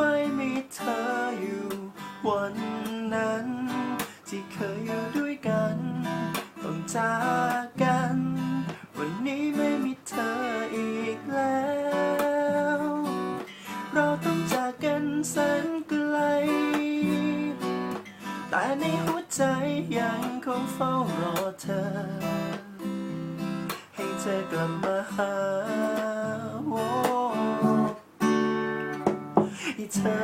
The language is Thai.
ไม่มีเธออยู่วันนั้น ที่เคยอยู่ด้วยกันต้องจากกัน วันนี้ไม่มีเธออีกแล้ว เราต้องจากกันแสนไกล แต่ในหัวใจยังคงเฝ้ารอเธอ ให้เธอกลับมาหา ใ